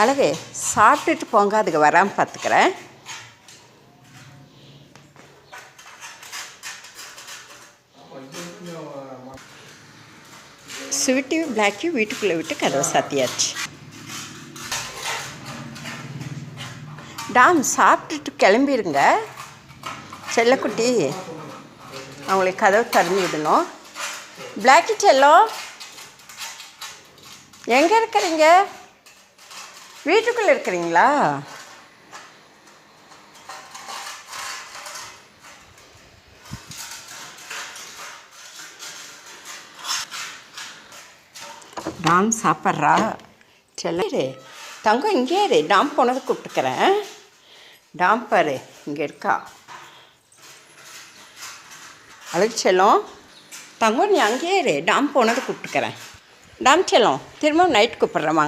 அழகு சாப்பிட்டுட்டு போங்க அதுக்கு வராமல் பார்த்துக்கிறேன். ஸ்வீட்டையும் பிளாக்கையும் வீட்டுக்குள்ளே விட்டு கதவை சாத்தியாச்சு. டாம் சாப்பிட்டுட்டு கிளம்பிடுங்க செல்லக்குட்டி அவங்களுக்கு கதவை திறந்து விடணும். பிளாக்கி செல்லம் எங்கே இருக்கிறீங்க? வீட்டுக்குள்ளே இருக்கிறீங்களா? டாம் சாப்பிட்றா. செல்லரு தங்கம் இங்கே இரு. டாம் போனது கூப்பிட்டுக்கிறேன். டாம் பாரு இங்கே இருக்கா. அழகு செல்லம் தங்கம் நீ அங்கேயே இரு. டாம் போனது கூப்பிட்டுக்கிறேன். டாம் செல்லம் திரும்ப நைட் கூப்பிட்றேன் வாங்க.